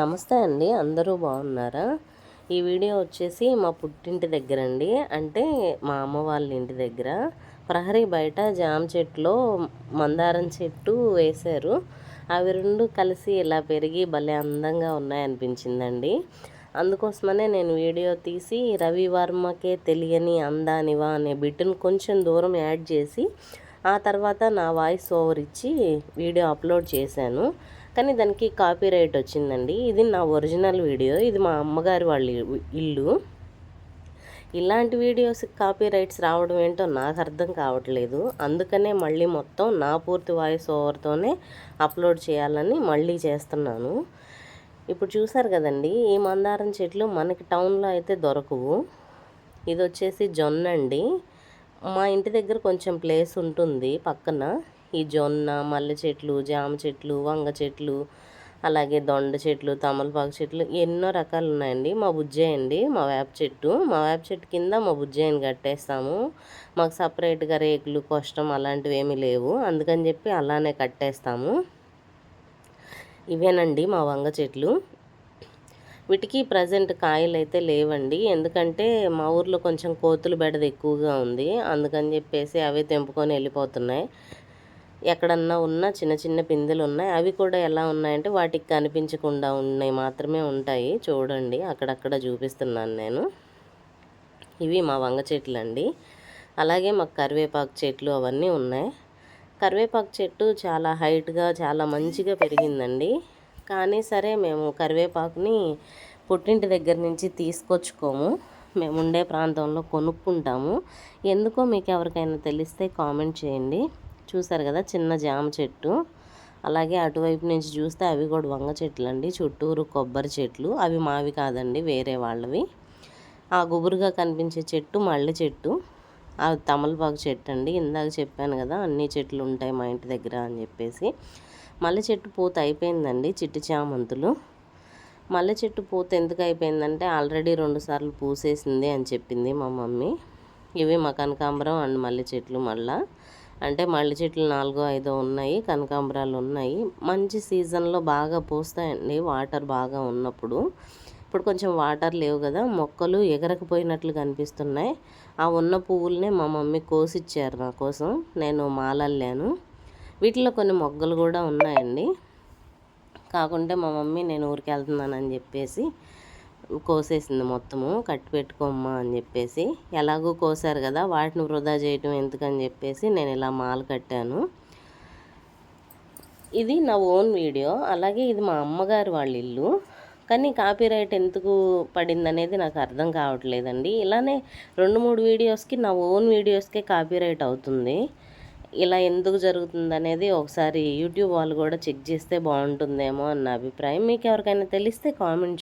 నమస్తే అండి అందరూ బాగున్నారా? ఈ వీడియో వచ్చేసి మా పుట్టింటి దగ్గర అండి. అంటే మా అమ్మ వాళ్ళ ఇంటి దగ్గర ప్రహరీ బయట జామ చెట్టులో మందారం చెట్టు వేశారు. అవి రెండు కలిసి ఇలా పెరిగి భలే అందంగా ఉన్నాయనిపించిందండి. అందుకోసమనే నేను వీడియో తీసి రవివర్మకే తెలియని అందానివా అనే బిట్టును కొంచెం దూరం యాడ్ చేసి ఆ తర్వాత నా వాయిస్ ఓవర్ ఇచ్చి వీడియో అప్లోడ్ చేశాను. కానీ దానికి కాపీ రైట్ వచ్చిందండి. ఇది నా ఒరిజినల్ వీడియో. ఇది మా అమ్మగారి వాళ్ళ ఇల్లు. ఇలాంటి వీడియోస్ కాపీ రైట్స్ రావడం ఏంటో నాకు అర్థం కావట్లేదు. అందుకనే మళ్ళీ మొత్తం నా పూర్తి వాయిస్ ఓవర్తోనే అప్లోడ్ చేయాలని మళ్ళీ చేస్తున్నాను. ఇప్పుడు చూసారు కదండి ఈ మందారం చెట్లు మనకి టౌన్లో అయితే దొరకవు. ఇది వచ్చేసి జొన్న అండి. మా ఇంటి దగ్గర కొంచెం ప్లేస్ ఉంటుంది పక్కన. ఈ జొన్న మల్లె చెట్లు జామ చెట్లు వంగ చెట్లు అలాగే దొండ చెట్లు తమలపాకు చెట్లు ఎన్నో రకాలు ఉన్నాయండి. మా బుజ్జేయండి మా వేప చెట్టు. మా వేప చెట్టు కింద మా బుజ్జేయని కట్టేస్తాము. మాకు సపరేట్గా రేకులు కష్టం అలాంటివి ఏమీ లేవు. అందుకని చెప్పి అలానే కట్టేస్తాము. ఇవేనండి మా వంగ చెట్లు. వీటికి ప్రజెంట్ కాయలు అయితే లేవండి. ఎందుకంటే మా ఊర్లో కొంచెం కోతులు బెడద ఎక్కువగా ఉంది. అందుకని చెప్పేసి అవే తెంపుకొని వెళ్ళిపోతున్నాయి. ఎక్కడన్నా ఉన్న చిన్న చిన్న పిందెలు ఉన్నాయి. అవి కూడా ఎలా ఉన్నాయంటే వాటికి కనిపించకుండా ఉన్నాయి. మాత్రమే ఉంటాయి. చూడండి అక్కడక్కడ చూపిస్తున్నాను నేను. ఇవి మా వంగ చెట్లు అండి అలాగే మాకు కరివేపాకు చెట్లు అవన్నీ ఉన్నాయి. కరివేపాకు చెట్టు చాలా హైట్గా చాలా మంచిగా పెరిగిందండి. కానీ సరే మేము కరివేపాకుని పుట్టింటి దగ్గర నుంచి తీసుకొచ్చుకోము. మేము ఉండే ప్రాంతంలో కొనుక్కుంటాము. ఎందుకో మీకు ఎవరికైనా తెలిస్తే కామెంట్ చేయండి. చూసారు కదా చిన్న జామ చెట్టు. అలాగే అటువైపు నుంచి చూస్తే అవి కూడా వంగ చెట్లు అండి చుట్టూరు కొబ్బరి చెట్లు. అవి మావి కాదండి వేరే వాళ్ళవి. ఆ గుబురుగా కనిపించే చెట్టు మల్లె చెట్టు. ఆ తమలపాకు చెట్టు అండి ఇందాక చెప్పాను కదా అన్ని చెట్లు ఉంటాయి మా ఇంటి దగ్గర అని చెప్పేసి. మల్లె చెట్టు పూత అయిపోయిందండి చిట్టి చామంతులు. మల్లె చెట్టు పూత ఎందుకు అయిపోయిందంటే ఆల్రెడీ రెండు సార్లు పూసేసింది అని చెప్పింది మా మమ్మీ. ఇవి మా కనకాంబరం అండ్ మల్లె చెట్లు మళ్ళీ. అంటే మల్లె చెట్లు నాలుగో ఐదో ఉన్నాయి కనకాంబరాలు ఉన్నాయి. మంచి సీజన్లో బాగా పూస్తాయండి వాటర్ బాగా ఉన్నప్పుడు. ఇప్పుడు కొంచెం వాటర్ లేవు కదా మొక్కలు ఎగరకపోయినట్లు కనిపిస్తున్నాయి. ఆ ఉన్న పువ్వులనే మా మమ్మీ కోసిచ్చారు నా కోసం నేను మాలల్లాను. వీటిలో కొన్ని మొగ్గలు కూడా ఉన్నాయండి. కాకుంటే మా మమ్మీ నేను ఊరికి వెళ్తున్నానని చెప్పేసి కోసేసింది మొత్తము. కట్టి పెట్టుకోమ్మా అని చెప్పేసి ఎలాగో కోసారు కదా వాటిని వృధా చేయటం ఎందుకని చెప్పేసి నేను ఇలా మాల కట్టాను. ఇది నా ఓన్ వీడియో. అలాగే ఇది మా అమ్మగారు వాళ్ళ ఇల్లు. కానీ కాపీరైట్ ఎందుకు పడింది అనేది నాకు అర్థం కావట్లేదండి. ఇలానే రెండు మూడు వీడియోస్కి నా ఓన్ వీడియోస్కే కాపీరైట్ అవుతుంది. ఇలా ఎందుకు జరుగుతుంది అనేది ఒకసారి యూట్యూబ్ వాళ్ళు కూడా చెక్ చేస్తే బాగుంటుందేమో అన్న అభిప్రాయం. మీకు ఎవరికైనా తెలిస్తే కామెంట్